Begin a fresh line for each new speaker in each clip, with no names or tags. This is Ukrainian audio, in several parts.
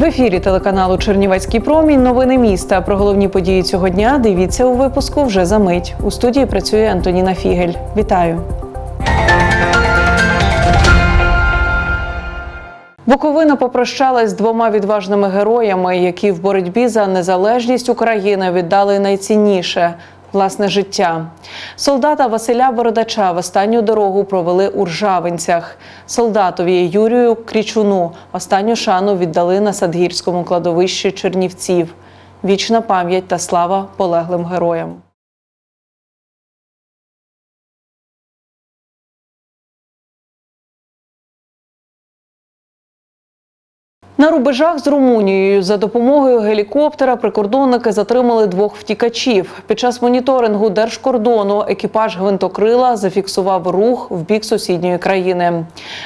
В ефірі телеканалу Чернівецький промінь. Новини міста. Про головні події цього дня дивіться у випуску вже за мить. У студії працює Антоніна Фігель. Вітаю. Буковина попрощалась з двома відважними героями, які в боротьбі за незалежність України віддали найцінніше власне життя. Солдата Василя Бородача в останню дорогу провели у Ржавинцях. Солдатові Юрію Крічуну останню шану віддали на Садгірському кладовищі Чернівців. Вічна пам'ять та слава полеглим героям. На рубежах з Румунією за допомогою гелікоптера прикордонники затримали двох втікачів. Під час моніторингу держкордону екіпаж гвинтокрила зафіксував рух в бік сусідньої країни.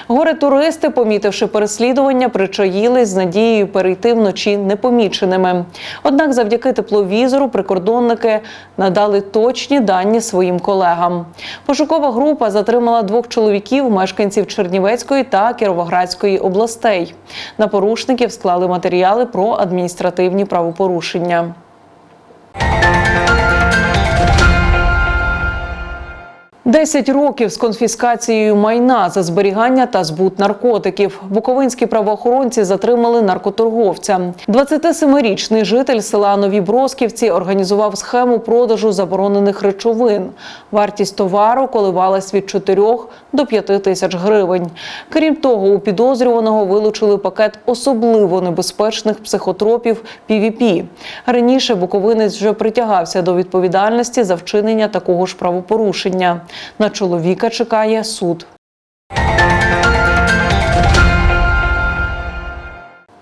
Горе туристи, помітивши переслідування, причаїлись з надією перейти вночі непоміченими. Однак, завдяки тепловізору, прикордонники надали точні дані своїм колегам. Пошукова група затримала двох чоловіків, мешканців Чернівецької та Кіровоградської областей. На порушників склали матеріали про адміністративні правопорушення. Десять років з конфіскацією майна за зберігання та збут наркотиків. Буковинські правоохоронці затримали наркоторговця. 27-річний житель села Нові Бросківці організував схему продажу заборонених речовин. Вартість товару коливалась від 4 до 5 тисяч гривень. Крім того, у підозрюваного вилучили пакет особливо небезпечних психотропів PVP. Раніше буковинець вже притягався до відповідальності за вчинення такого ж правопорушення. На чоловіка чекає суд.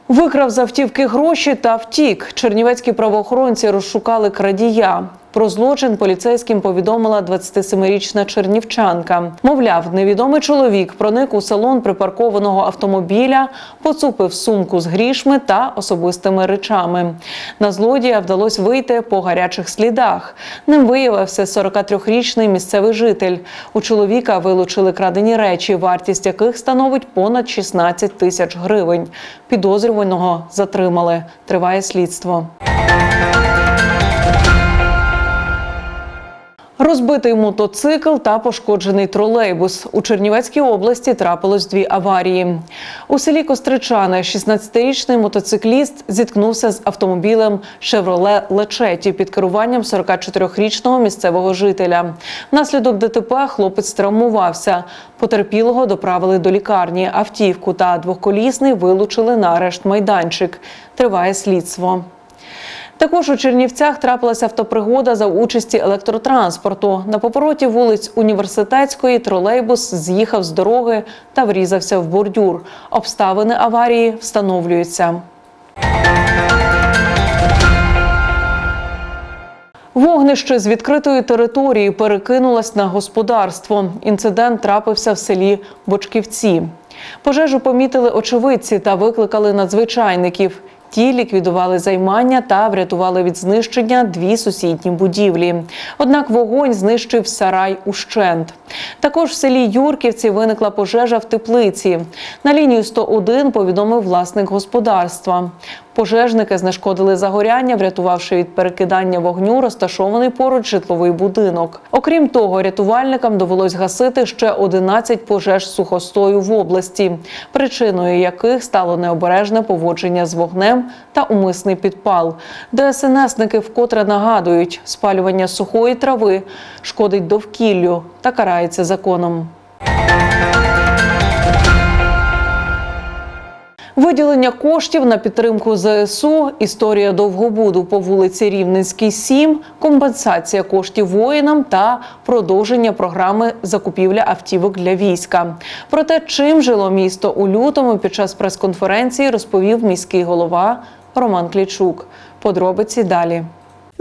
Викрав з автівки гроші та втік. Чернівецькі правоохоронці розшукали крадія. Про злочин поліцейським повідомила 27-річна чернівчанка. Мовляв, невідомий чоловік проник у салон припаркованого автомобіля, поцупив сумку з грішми та особистими речами. На злодія вдалося вийти по гарячих слідах. Ним виявився 43-річний місцевий житель. У чоловіка вилучили крадені речі, вартість яких становить понад 16 тисяч гривень. Підозрюваного затримали. Триває слідство. Розбитий мотоцикл та пошкоджений тролейбус. У Чернівецькій області трапилось дві аварії. У селі Костричани 16-річний мотоцикліст зіткнувся з автомобілем «Шевроле Лечеті» під керуванням 44-річного місцевого жителя. Внаслідок ДТП хлопець травмувався. Потерпілого доправили до лікарні. Автівку та двохколісний вилучили на арешт майданчик. Триває слідство. Також у Чернівцях трапилася автопригода за участі електротранспорту. На повороті вулиць Університетської тролейбус з'їхав з дороги та врізався в бордюр. Обставини аварії встановлюються. Вогнище з відкритої території перекинулось на господарство. Інцидент трапився в селі Бочківці. Пожежу помітили очевидці та викликали надзвичайників. Ті ліквідували займання та врятували від знищення дві сусідні будівлі. Однак вогонь знищив сарай ущент. Також в селі Юрківці виникла пожежа в теплиці. На лінію 101 повідомив власник господарства. Пожежники знешкодили загоряння, врятувавши від перекидання вогню розташований поруч житловий будинок. Окрім того, рятувальникам довелось гасити ще 11 пожеж сухостою в області, причиною яких стало необережне поводження з вогнем та умисний підпал. ДСНСники вкотре нагадують, спалювання сухої трави шкодить довкіллю та карається законом. Виділення коштів на підтримку ЗСУ, історія довгобуду по вулиці Рівненській, 7, компенсація коштів воїнам та продовження програми закупівля автівок для війська. Про те, чим жило місто у лютому під час прес-конференції, розповів міський голова Роман Клічук. Подробиці далі.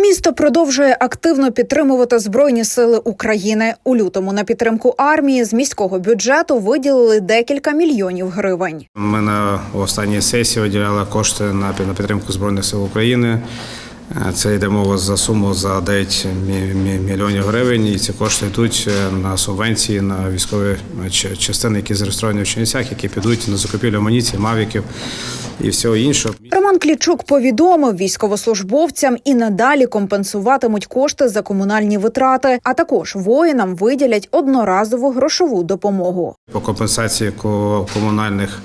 Місто продовжує активно підтримувати збройні сили України. У лютому на підтримку армії з міського бюджету виділили декілька мільйонів гривень.
Ми на останній сесії виділяли кошти на підтримку збройних сил України. Е, Це йде мова за суму за 9 мі- мі- мільйонів гривень, і ці кошти йдуть е, на субвенції на військові е, частини, які зареєстровані в Чернівцях, які підуть на закупівлю амуніції, мавіків і всього іншого.
Роман Клічук повідомив військовослужбовцям і надалі компенсуватимуть кошти за комунальні витрати, а також воїнам виділять одноразову грошову допомогу.
по компенсації ко- комунальних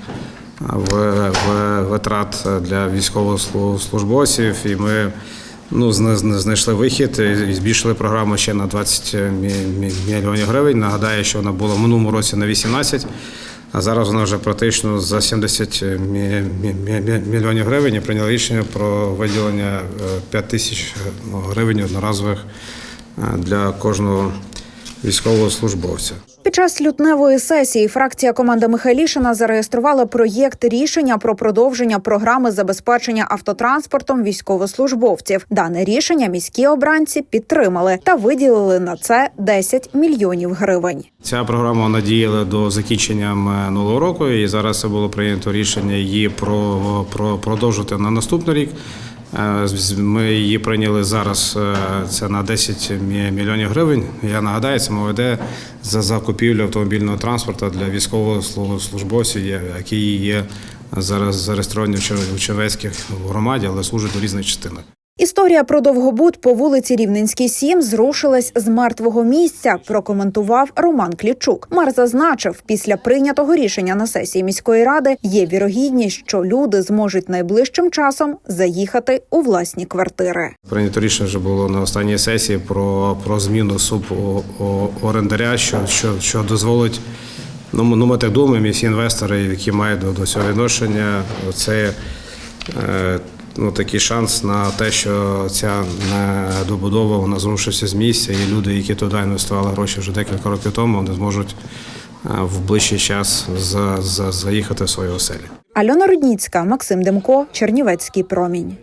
витрат для військовослужбовців. І ми ну, зна- зна- знайшли вихід і збільшили програму ще на 20 мі- мі- мільйонів гривень. Нагадаю, що вона була в минулому році на 18, а зараз вона вже практично за 70 мі- мі- мі- мільйонів гривень і прийняли рішення про виділення е, 5 тисяч ну, гривень одноразових е, для кожного військовослужбовця.
Під час лютневої сесії фракція команда Михайлішина зареєструвала проєкт рішення про продовження програми забезпечення автотранспортом військовослужбовців. Дане рішення міські обранці підтримали та виділили на це 10 мільйонів гривень.
Ця програма вона діяла до закінчення минулого року, і зараз було прийнято рішення її про, про продовжити на наступний рік. Е, Ми її прийняли зараз. е, Це на 10 мільйонів гривень. Я нагадаю, це мова йде за закупівлю автомобільного транспорту для військовослужбовців, є- які є зараз зареєстровані в Червецьких громаді, але служать у різних частинах.
Історія про довгобуд по вулиці Рівненській 7 зрушилась з мертвого місця. Прокоментував Роман Клічук. Мер зазначив, після прийнятого рішення на сесії міської ради є вірогідність, що люди зможуть найближчим часом заїхати у власні квартири.
Прийнято рішення вже було на останній сесії про, про зміну о- орендаря, що, що, що дозволить. Ну, ну, ми так думаємо, і всі інвестори, які мають до, до цього відношення, це е, ну, такий шанс на те, що ця недобудова вона зрушиться з місця, і люди, які туди інвестували гроші вже декілька років тому, вони зможуть е, в ближчий час за, за, заїхати в свої оселі.
Альона Рудніцька, Максим Демко, Чернівецький промінь.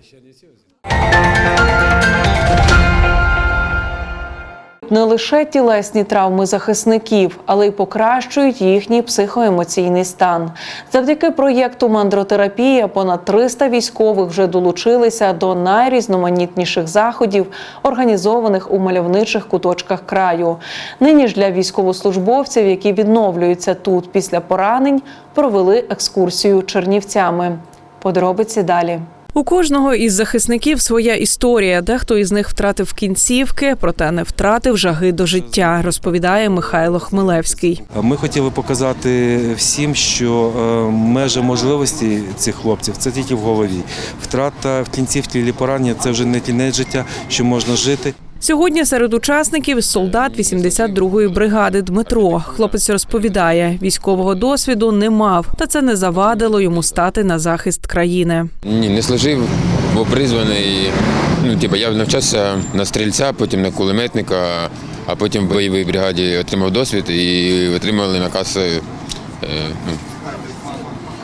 Не лише тілесні травми захисників, але й покращують їхній психоемоційний стан. Завдяки проєкту Мандротерапія понад 300 військових вже долучилися до найрізноманітніших заходів, організованих у мальовничих куточках краю. Нині ж для військовослужбовців, які відновлюються тут після поранень, провели екскурсію чернівцями. Подробиці далі. У кожного із захисників своя історія. Дехто із них втратив кінцівки, проте не втратив жаги до життя, розповідає Михайло Хмелевський.
Ми хотіли показати всім, що е, межа можливості цих хлопців це тільки в голові. Втрата в кінцівці чи поранення це вже не кінець життя, що можна жити.
Сьогодні серед учасників солдат 82-ї бригади Дмитро. Хлопець розповідає, військового досвіду не мав, та це не завадило йому стати на захист країни.
Ні, не служив, був призваний. Ну, типу, я навчався на стрільця, потім на кулеметника, а потім в бойовій бригаді отримав досвід і отримали наказ. е, ну,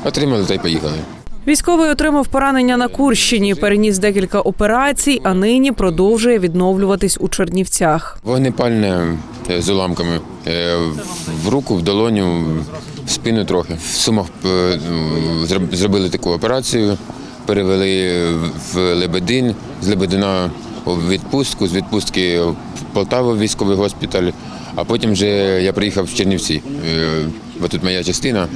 отримали та й поїхали.
Військовий отримав поранення на Курщині, переніс декілька операцій, а нині продовжує відновлюватись у Чернівцях.
Вогнепальне е, з уламками. е, В руку, в долоню, в спину трохи. В Сумах е, ну, зроб- зробили таку операцію, перевели в Лебедин, з Лебедина у відпустку, з відпустки в Полтаву в військовий госпіталь, а потім вже я приїхав в Чернівці, бо тут моя частина.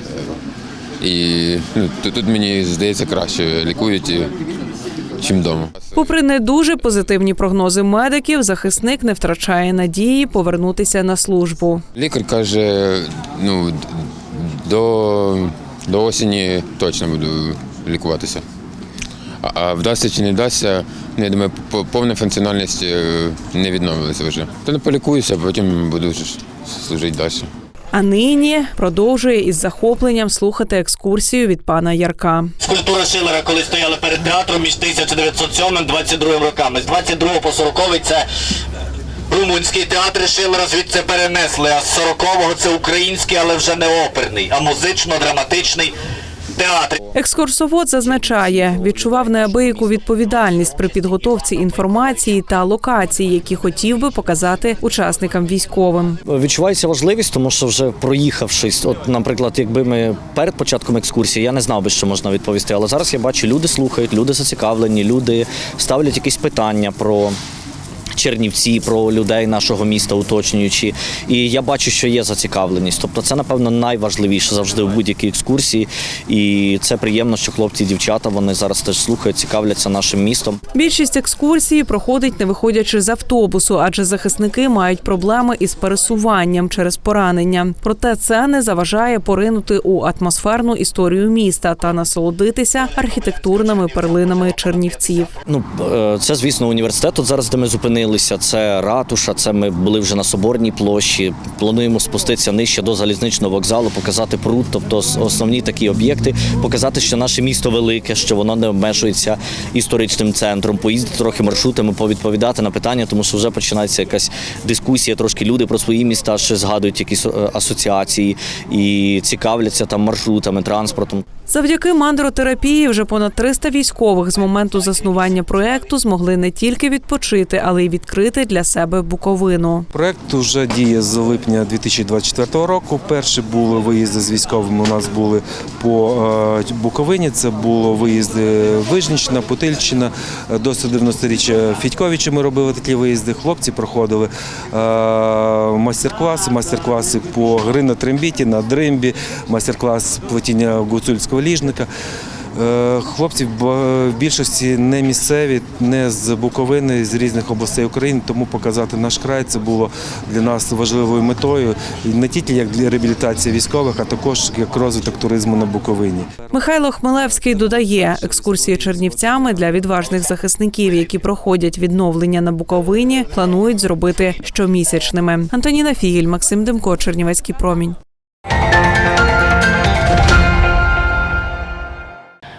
І ну, тут мені здається краще лікують, чим вдома.
Попри не дуже позитивні прогнози медиків, захисник не втрачає надії повернутися на службу.
Лікар каже, ну до, до осені точно буду лікуватися. А, а вдасться чи не вдасться, ну, я думаю, по- повна функціональність е, не відновилася вже. То не полікуюся, а потім буду служити далі.
А нині продовжує із захопленням слухати екскурсію від пана Ярка.
Скульптура Шилера, коли стояли перед театром між 1907 і 22 роками. З 22 по 40 це румунський театр Шилера звідси перенесли, а з 40-го це український, але вже не оперний, а музично-драматичний театрі.
Екскурсовод зазначає, відчував неабияку відповідальність при підготовці інформації та локацій, які хотів би показати учасникам військовим.
Відчувається важливість, тому що вже проїхавшись, от, наприклад, якби ми перед початком екскурсії, я не знав би, що можна відповісти. Але зараз я бачу, люди слухають, люди зацікавлені, люди ставлять якісь питання про. Чернівці про людей нашого міста уточнюючи, і я бачу, що є зацікавленість. Тобто, це напевно найважливіше завжди в будь-якій екскурсії. І це приємно, що хлопці і дівчата вони зараз теж слухають, цікавляться нашим містом.
Більшість екскурсії проходить не виходячи з автобусу, адже захисники мають проблеми із пересуванням через поранення. Проте це не заважає поринути у атмосферну історію міста та насолодитися архітектурними перлинами чернівців.
Ну, е, це, звісно, університет. Тут зараз, де ми зупинилися, це ратуша. Це ми були вже на соборній площі. Плануємо спуститися нижче до залізничного вокзалу, показати пруд, тобто основні такі об'єкти, показати, що наше місто велике, що воно не обмежується історичним центром, поїздити трохи маршрутами, повідповідати на питання, тому що вже починається якась дискусія. Трошки люди про свої міста ще згадують якісь е, асоціації і цікавляться там маршрутами, транспортом.
Завдяки мандротерапії вже понад 300 військових з моменту заснування проекту змогли не тільки відпочити, але й відкрити для себе Буковину.
Проект вже діє з липня 2024 року. Перші були виїзди з військовими. У нас були по е, Буковині. Це було виїзди Вижнічна, Путильщина. До 190-річчя Фідьковича ми робили такі виїзди. Хлопці проходили е, майстер-класи, майстер-класи по гри на трембіті, на дримбі, майстер-клас плетіння гуцульського ліжника. Е, Хлопці в більшості не місцеві, не з Буковини, з різних областей України, тому показати наш край це було для нас важливою метою не тільки як для реабілітації військових, а також як розвиток туризму на Буковині.
Михайло Хмелевський додає, екскурсії чернівцями для відважних захисників, які проходять відновлення на Буковині, планують зробити щомісячними. Антоніна Фігіль, Максим Демко, Чернівецький промінь.